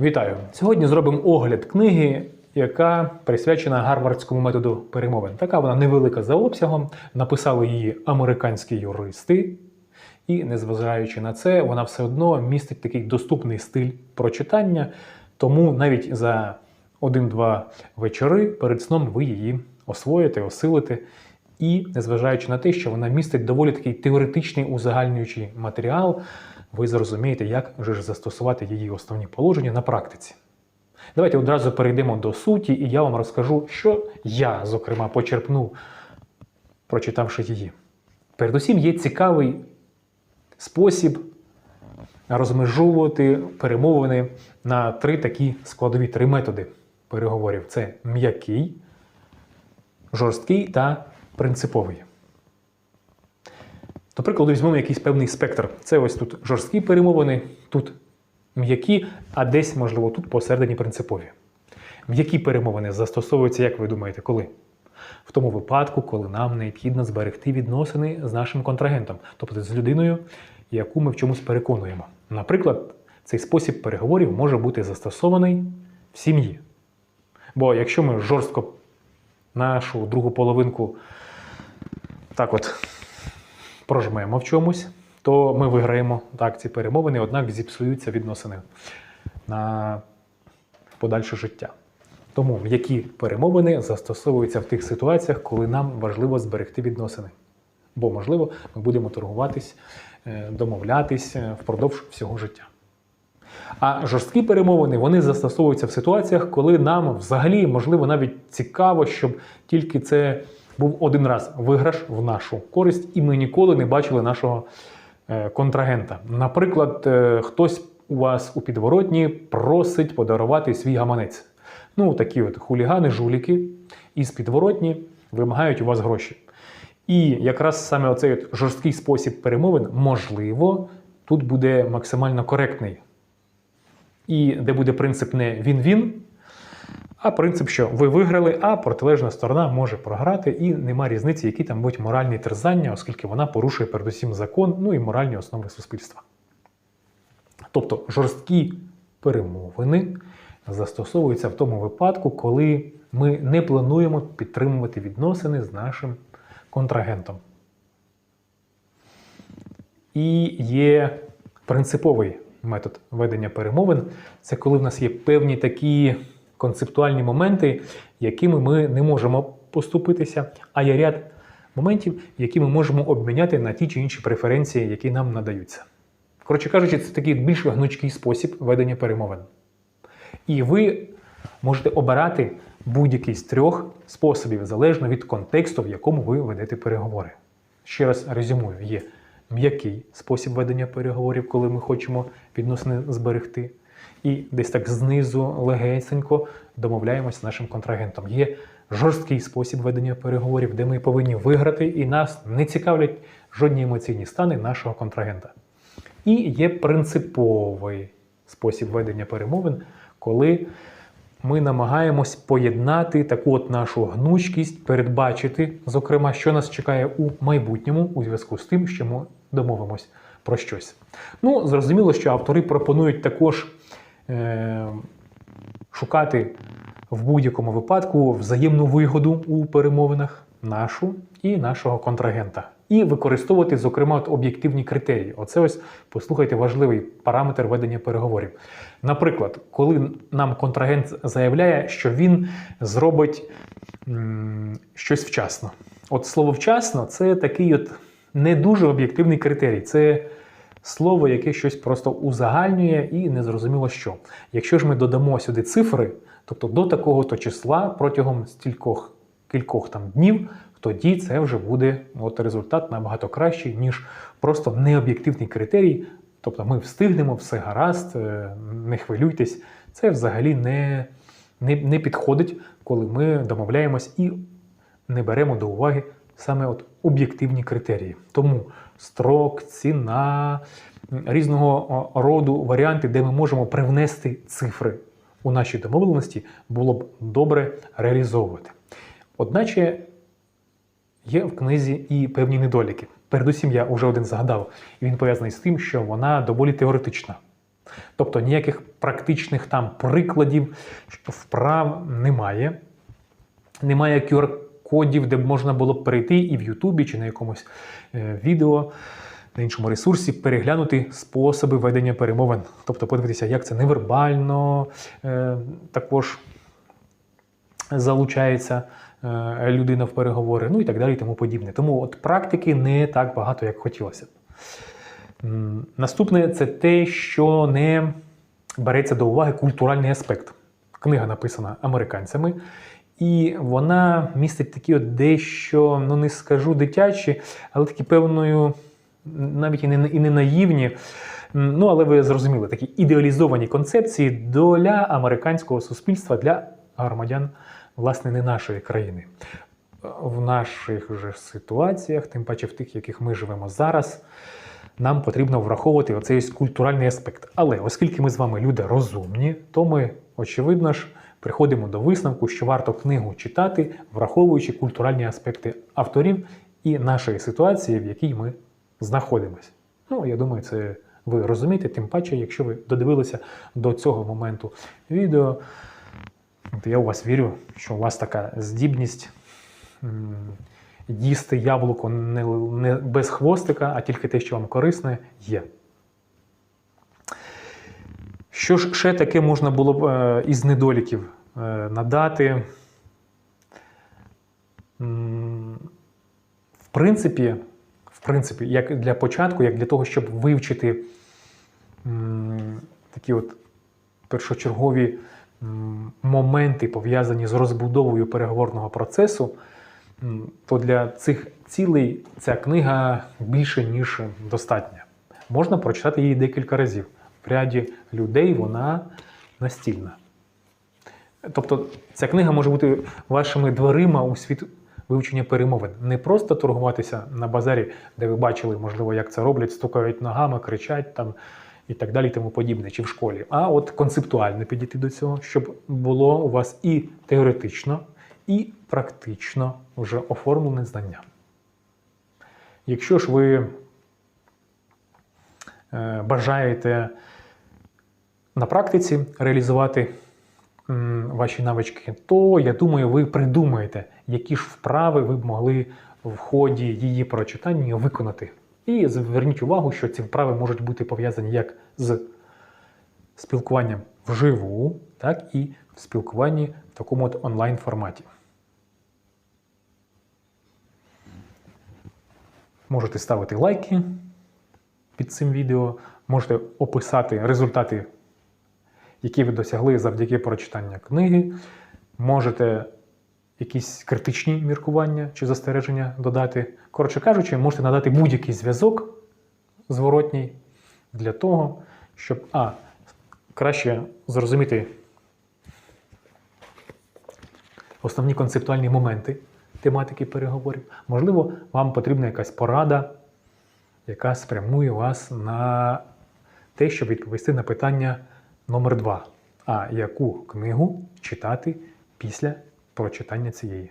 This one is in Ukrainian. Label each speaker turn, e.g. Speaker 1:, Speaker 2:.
Speaker 1: Вітаю! Сьогодні зробимо огляд книги, яка присвячена гарвардському методу перемовин. Така вона невелика за обсягом. Написали її американські юристи, і, незважаючи на це, вона все одно містить такий доступний стиль прочитання. Тому навіть за один-два вечори перед сном ви її освоїте, осилите. І незважаючи на те, що вона містить доволі такий теоретичний узагальнюючий матеріал, ви зрозумієте, як же ж застосувати її основні положення на практиці. Давайте одразу перейдемо до суті, і я вам розкажу, що я, зокрема, почерпнув, прочитавши її. Передусім є цікавий спосіб розмежовувати перемовини на три такі складові три методи переговорів: це м'який, жорсткий та принциповий. До прикладу, візьмемо якийсь певний спектр. Це ось тут жорсткі перемовини, тут м'які, а десь, можливо, тут посередині принципові. М'які перемовини застосовуються, як ви думаєте, коли? В тому випадку, коли нам необхідно зберегти відносини з нашим контрагентом, тобто з людиною, яку ми в чомусь переконуємо. Наприклад, цей спосіб переговорів може бути застосований в сім'ї. Бо якщо ми жорстко нашу другу половинку так от прожмемо в чомусь, то ми виграємо так ці перемовини, однак зіпсуються відносини на подальше життя. Тому м'які перемовини застосовуються в тих ситуаціях, коли нам важливо зберегти відносини. Бо, можливо, ми будемо торгуватись, е, домовлятись е, впродовж всього життя. А жорсткі перемовини вони застосовуються в ситуаціях, коли нам взагалі, можливо, навіть цікаво, щоб тільки це був один раз виграш в нашу користь, і ми ніколи не бачили нашого е, контрагента. Наприклад, е, хтось у вас у підворотні просить подарувати свій гаманець. Ну, такі от хулігани, жуліки із підворотні вимагають у вас гроші. І якраз саме оцей от жорсткий спосіб перемовин, можливо, тут буде максимально коректний. І де буде принцип не він-він, а принцип, що ви виграли, а протилежна сторона може програти, і нема різниці, які там будуть моральні терзання, оскільки вона порушує передусім закон, ну і моральні основи суспільства. Тобто жорсткі перемовини застосовуються в тому випадку, коли ми не плануємо підтримувати відносини з нашим контрагентом. І є принциповий метод ведення перемовин це коли в нас є певні такі концептуальні моменти, якими ми не можемо поступитися, а є ряд моментів, які ми можемо обміняти на ті чи інші преференції, які нам надаються. Коротше кажучи, це такий більш гнучкий спосіб ведення перемовин. І ви можете обирати будь-який з трьох способів, залежно від контексту, в якому ви ведете переговори. Ще раз резюмую: є м'який спосіб ведення переговорів, коли ми хочемо відносини зберегти. І десь так знизу легесенько домовляємося з нашим контрагентом. Є жорсткий спосіб ведення переговорів, де ми повинні виграти, і нас не цікавлять жодні емоційні стани нашого контрагента. І є принциповий спосіб ведення перемовин, коли ми намагаємось поєднати таку от нашу гнучкість, передбачити, зокрема, що нас чекає у майбутньому у зв'язку з тим, що ми домовимось про щось. Ну, зрозуміло, що автори пропонують також шукати в будь-якому випадку взаємну вигоду у перемовинах нашу і нашого контрагента. І використовувати, зокрема, от об'єктивні критерії. Оце ось послухайте важливий параметр ведення переговорів. Наприклад, коли нам контрагент заявляє, що він зробить м, щось вчасно. От слово вчасно це такий от не дуже об'єктивний критерій. Це слово, яке щось просто узагальнює і незрозуміло що. Якщо ж ми додамо сюди цифри, тобто до такого-то числа протягом стількох кількох там днів, тоді це вже буде от результат набагато кращий, ніж просто необ'єктивний критерій. Тобто ми встигнемо, все гаразд, е, не хвилюйтесь. Це взагалі не, не, не підходить, коли ми домовляємось і не беремо до уваги саме от об'єктивні критерії. Тому строк, ціна, різного роду варіанти, де ми можемо привнести цифри у наші домовленості, було б добре реалізовувати. Одначе є в книзі і певні недоліки. Передусім, я вже один згадав, і він пов'язаний з тим, що вона доволі теоретична. Тобто ніяких практичних там прикладів, вправ немає. Немає QR-кодів, де б можна було б перейти і в Ютубі чи на якомусь е, відео, на іншому ресурсі переглянути способи ведення перемовин. Тобто подивитися, як це невербально е, також залучається е, людина в переговори, ну і так далі, і тому подібне. Тому от практики не так багато, як хотілося б. Наступне це те, що не береться до уваги культуральний аспект. Книга написана американцями, і вона містить такі от дещо, ну не скажу дитячі, але такі певною, навіть і не, і не наївні. Ну, але ви зрозуміли, такі ідеалізовані концепції для американського суспільства, для громадян, власне, не нашої країни. В наших же ситуаціях, тим паче в тих, в яких ми живемо зараз, нам потрібно враховувати оцей культуральний аспект. Але оскільки ми з вами люди розумні, то ми, очевидно ж, приходимо до висновку, що варто книгу читати, враховуючи культуральні аспекти авторів і нашої ситуації, в якій ми знаходимося. Ну, я думаю, це ви розумієте, тим паче, якщо ви додивилися до цього моменту відео, то я у вас вірю, що у вас така здібність їсти яблуко не, без хвостика, а тільки те, що вам корисне, є. Що ж ще таке можна було б е, із недоліків е, надати? В принципі, в принципі, як для початку, як для того, щоб вивчити такі от першочергові моменти, пов'язані з розбудовою переговорного процесу, то для цих цілей ця книга більше ніж достатня. Можна прочитати її декілька разів. В ряді людей вона настільна. Тобто ця книга може бути вашими дверима у світ вивчення перемовин. Не просто торгуватися на базарі, де ви бачили, можливо, як це роблять, стукають ногами, кричать там і так далі, і тому подібне, чи в школі. А от концептуально підійти до цього, щоб було у вас і теоретично, і практично вже оформлене знання. Якщо ж ви бажаєте на практиці реалізувати ваші навички, то я думаю, ви придумаєте, які ж вправи ви б могли в ході її прочитання виконати. І зверніть увагу, що ці вправи можуть бути пов'язані як з спілкуванням вживу, так і в спілкуванні в такому от онлайн форматі. Можете ставити лайки під цим відео, можете описати результати, які ви досягли завдяки прочитанню книги. Можете якісь критичні міркування чи застереження додати. Коротше кажучи, можете надати будь-який зв'язок зворотній для того, щоб а, краще зрозуміти основні концептуальні моменти тематики переговорів. Можливо, вам потрібна якась порада, яка спрямує вас на те, щоб відповісти на питання номер два. А яку книгу читати після прочитання цієї?